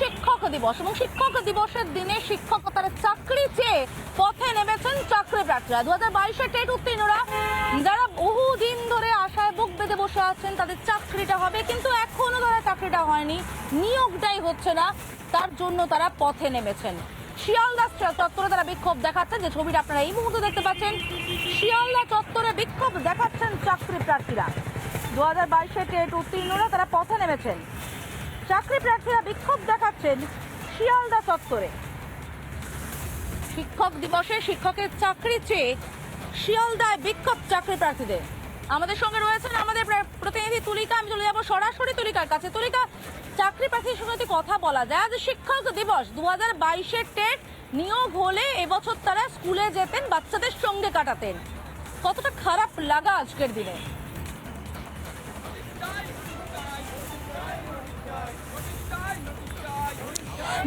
শিক্ষক দিবস এবং শিক্ষক দিবসের দিনে শিক্ষকতার চাকরি চেয়ে পথে নেমেছেন চাকরি প্রার্থীরা দু হাজার বাইশের টেট উত্তীর্ণরা যারা বহুদিন ধরে আশায় বুক বেঁধে বসে আছেন, তাদের চাকরিটা হবে, কিন্তু এখনও তারা চাকরিটা হয়নি। নিয়োগটাই হচ্ছে না, তার জন্য তারা পথে নেমেছেন। শিয়ালদা চত্বরে তারা বিক্ষোভ দেখাচ্ছেন, যে ছবিটা আপনারা এই মুহূর্তে দেখতে পাচ্ছেন। শিয়ালদা চত্বরে বিক্ষোভ দেখাচ্ছেন চাকরি প্রার্থীরা দু হাজার বাইশে টেট উত্তীর্ণরা তারা পথে নেমেছেন। চাকরি প্রার্থীরা বিক্ষোভ দেখাচ্ছেন শিয়ালদা চত্বরে। শিক্ষক দিবসে শিক্ষকের চাকরি চেয়ে শিয়ালদায় বিক্ষোভ চাকরি প্রার্থীদের। আমাদের সঙ্গে রয়েছেন আমাদের প্রতিনিধি তুলিকা, আমি চলে যাব সরাসরি তুলিকার কাছে। তুলিকা, চাকরি প্রার্থীর সঙ্গে কথা বলা যায়, আজ শিক্ষক দিবস দু হাজার বাইশের টেট নিয়োগ হলে এবছর তারা স্কুলে যেতেন, বাচ্চাদের সঙ্গে কাটাতেন। কতটা খারাপ লাগা আজকের দিনে?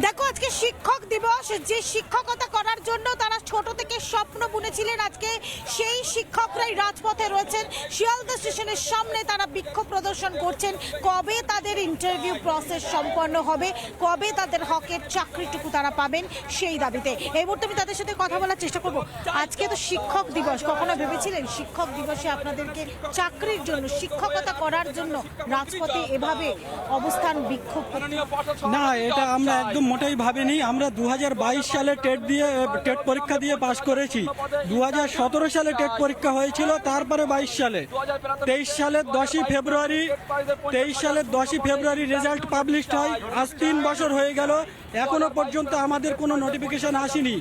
দেখো আজকে শিক্ষক দিবস। যে শিক্ষকতা করার জন্য স্বপ্ন বুনেছিলেন আজকে সেই শিক্ষকরাই রাজপথে রয়েছেন। শিয়ালদা স্টেশনের সামনে তারা বিক্ষোভ প্রদর্শন করছেন। কবে তাদের ইন্টারভিউ প্রসেস সম্পন্ন হবে? কবে তাদের হকের চাকরিটুকু তারা পাবেন সেই দাবিতে। এই মুহূর্তে আমি তাদের সাথে কথা বলার চেষ্টা করব। আজকে তো শিক্ষক দিবস। কখনো ভেবেছিলেন শিক্ষক দিবসে আপনাদেরকে চাকরির জন্য, শিক্ষকতা করার জন্য রাজপথে এভাবে অবস্থান বিক্ষোভ না, এটা আমরা একদম মোটেই ভাবিনি। আমরা দু হাজার বাইশ সালে টেট দিয়ে, টেট পরীক্ষা দিয়ে পাশ করেছি। দু সালে টেট পরীক্ষা হয়েছিল, তারপরে বাইশ সালে। তেইশ সালের দশই ফেব্রুয়ারি, তেইশ সালের দশই ফেব্রুয়ারি রেজাল্ট পাবলিশ হয়। আজ তিন বছর হয়ে গেল, এখনও পর্যন্ত আমাদের কোনো নোটিফিকেশন আসেনি।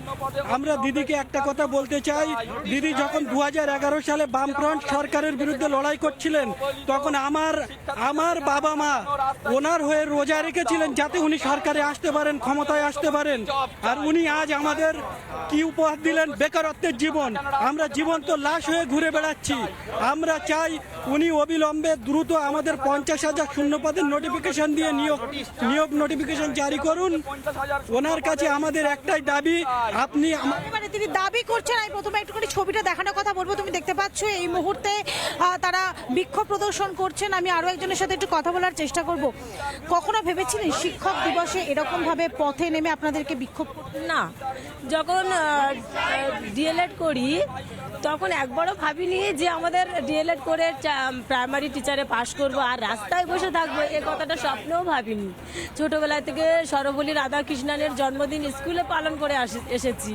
আমরা দিদিকে একটা কথা বলতে চাই, দিদি যখন দু হাজার এগারো সালে বামফ্রন্ট সরকারের বিরুদ্ধে লড়াই করছিলেন, তখন আমার আমার বাবা মা ওনার হয়ে রোজা রেখেছিলেন যাতে উনি সরকারে আসতে পারেন, ক্ষমতায় আসতে পারেন। আর উনি আজ আমাদের কি উপহার দিলেন? বেকারত্বের জীবন। আমরা জীবন্ত লাশ হয়ে ঘুরে বেড়াচ্ছি। আমরা চাই উনি অবিলম্বে দ্রুত আমাদের পঞ্চাশ হাজার শূন্য পদের নোটিফিকেশন দিয়ে নিয়োগ নিয়োগ নোটিফিকেশন জারি করুন। ওনার কাছে আমাদের একটাই দাবি আপনি মানে তিনি দাবি করছেন আমি প্রথমে একটুখানি ছবিটা দেখানোর কথা বলব। তুমি দেখতে পাচ্ছ এই মুহূর্তে তারা বিক্ষোভ প্রদর্শন করছেন। আমি আরও একজনের সাথে একটু কথা বলার চেষ্টা করব। কখনো ভেবেছিলেন শিক্ষক দিবসে এরকমভাবে পথে নেমে আপনাদেরকে বিক্ষোভ না যখন ডিএলএড করি, তখন একবারও ভাবিনি যে আমাদের ডিএলএড করে প্রাইমারি টিচারে পাশ করব। আর রাস্তায় বসে থাকব, এ কথাটা স্বপ্নেও ভাবিনি। ছোটবেলা থেকে সরবলী রাধাকৃষ্ণনের জন্মদিন স্কুলে পালন করে এসেছি।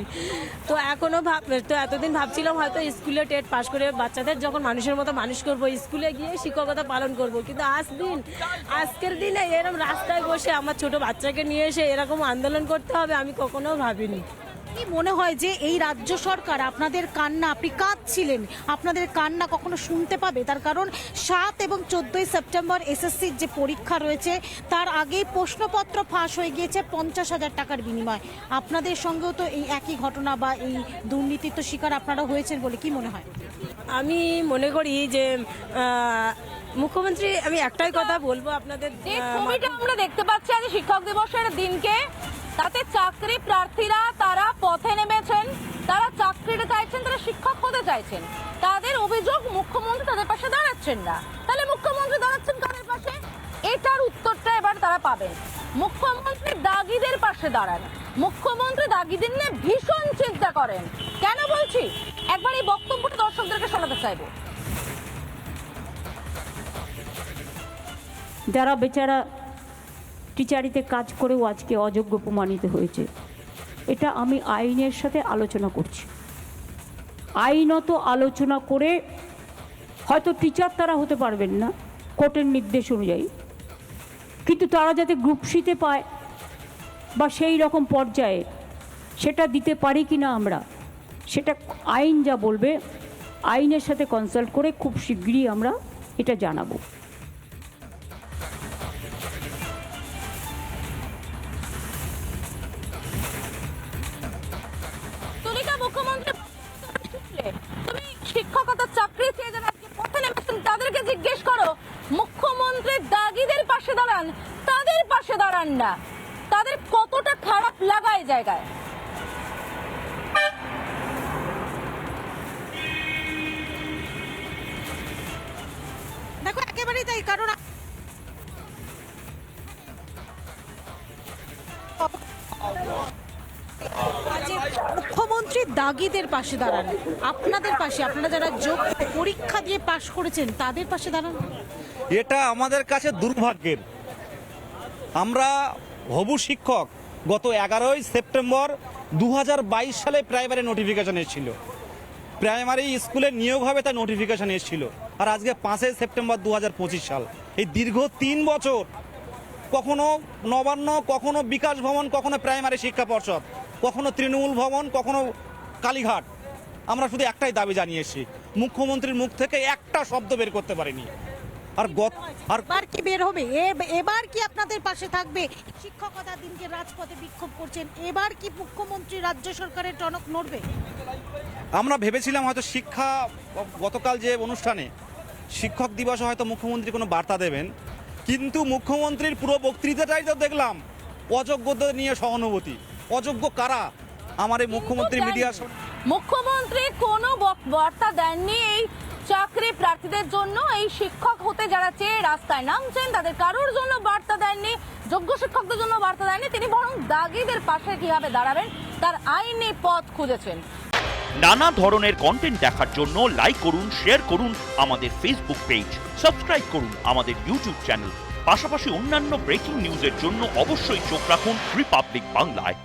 তো এখনও ভাব, তো এতদিন ভাবছিলাম হয়তো স্কুলে টেট পাশ করে বাচ্চাদের যখন মানুষের মতো মানুষ করব, স্কুলে গিয়ে শিক্ষকতা পালন করব। কিন্তু আজ দিন, আজকের দিনে এরকম রাস্তায় বসে আমার ছোট বাচ্চাকে নিয়ে এসে এরকম আন্দোলন করতে হবে আমি কখনো ভাবিনি। কি মনে হয় যে এই রাজ্য সরকার আপনাদের কান্না আপনি কাঁদছিলেন আপনাদের কান্না কখনো শুনতে পাবে? তার কারণ সাত এবং চোদ্দই সেপ্টেম্বর এসএসসির যে পরীক্ষা রয়েছে তার আগেই প্রশ্নপত্র ফাঁস হয়ে গিয়েছে পঞ্চাশ হাজার টাকার বিনিময়। আপনাদের সঙ্গেও তো এই একই ঘটনা বা এই দুর্নীতির তো শিকার আপনারা হয়েছেন বলে কি মনে হয়? আমি মনে করি যে মুখ্যমন্ত্রী আমি একটাই কথা বলব আপনাদের আমরা দেখতে পাচ্ছি আজ শিক্ষক দিবসের দিনকে তাতে চাকরি প্রার্থীরা তারা পথে নেমেছেন, তারা চাকরিটা চাইছেন, তারা শিক্ষক হতে চাইছেন। তাদের অভিযোগ মুখ্যমন্ত্রী তাদের পাশে দাঁড়াচ্ছেন না। তাহলে মুখ্যমন্ত্রী দাঁড়াচ্ছেন কাদের পাশে? এটার উত্তরটা এবার তারা পাবেন। মুখ্যমন্ত্রী দাগিদের পাশে দাঁড়ান। মুখ্যমন্ত্রী দাগিদের নিয়ে ভীষণ চিন্তা করেন। কেন বলছি? একবার এই বক্তব্যটা দর্শকদেরকে শোনাতে চাইব। যারা বেচারা টিচারিতে কাজ করেও আজকে অযোগ্য প্রমাণিত হয়েছে। এটা আমি আইনের সাথে আলোচনা করছি। আইনত আলোচনা করে হয়তো টিচার তারা হতে পারবেন না, কোর্টের নির্দেশ অনুযায়ী। কিন্তু তারা যাতে গ্রুপ সিতে পায় বা সেই রকম পর্যায়ে সেটা দিতে পারি কি না আমরা, সেটা আইন যা বলবে, আইনের সাথে কনসাল্ট করে খুব শীঘ্রই আমরা এটা জানাব। মুখ্যমন্ত্রী দাগিদের পাশে দাঁড়ান, তাদের পাশে দাঁড়ান না। তাদের কতটা খারাপ লাগায় জায়গায়? দেখো, একেবারেই তাই, কারণ মুখ্যমন্ত্রী দাগিদের পাশে দাঁড়ান। আপনাদের পাশে, আপনারা যারা যোগ পরীক্ষা দিয়ে পাশ করেছেন, তাদের পাশে দাঁড়ান। এটা আমাদের কাছে দুর্ভাগ্যের। আমরা হবু শিক্ষক, গত এগারোই সেপ্টেম্বর দু হাজার বাইশ সালে প্রাইমারি নোটিফিকেশন এসেছিল। প্রাইমারি স্কুলে নিয়োগ হবে তার নোটিফিকেশন এসেছিল। আর আজকে পাঁচই সেপ্টেম্বর দু হাজার পঁচিশ সাল। এই দীর্ঘ তিন বছর কখনো নবান্ন, কখনো বিকাশ ভবন, কখনো প্রাইমারি শিক্ষা পর্ষদ, কখনো তৃণমূল ভবন, কখনো কালীঘাট। আমরা শুধু একটাই দাবি জানিয়েছি, মুখ্যমন্ত্রীর মুখ থেকে একটা শব্দ বের করতে পারিনি। আর গত আর এবার কি বের হবে? এবার কি আপনাদের পাশে থাকবে? শিক্ষকতা দিনকে রাজপথে বিক্ষোভ করছেন। এবার কি মুখ্যমন্ত্রী রাজ্য সরকারের টনক নড়বে? আমরা ভেবেছিলাম হয়তো শিক্ষা গতকাল যে অনুষ্ঠানে শিক্ষক দিবসে হয়তো মুখ্যমন্ত্রী কোনো বার্তা দেবেন। কিন্তু মুখ্যমন্ত্রীর পুরো বক্তৃতাটাই তো দেখলাম অযোগ্যদের নিয়ে সহানুভূতি। অযোগ্য কারা? আমার এই মুখ্যমন্ত্রী মিডিয়া মুখ্যমন্ত্রী কোনো বার্তা দেননি। এই চাকরি প্রার্থীদের জন্য এই শিক্ষক হতে যারা চেয়ে রাস্তায় নামছেন, তাদের কারোর জন্য বার্তা দেননি, যোগ্য শিক্ষকদের জন্য বার্তা দেননি, তিনি বরং দাগিদের পাশে কীভাবে দাঁড়াবেন, তার আইনি পথ খুঁজেছেন। নানা ধরনের কন্টেন্ট দেখার জন্য লাইক করুন শেয়ার করুন আমাদের ফেসবুক পেজ সাবস্ক্রাইব করুন আমাদের ইউটিউব চ্যানেল পাশাপাশি অন্যান্য ব্রেকিং নিউজের জন্য অবশ্যই চোখ রাখুন রিপাবলিক বাংলায়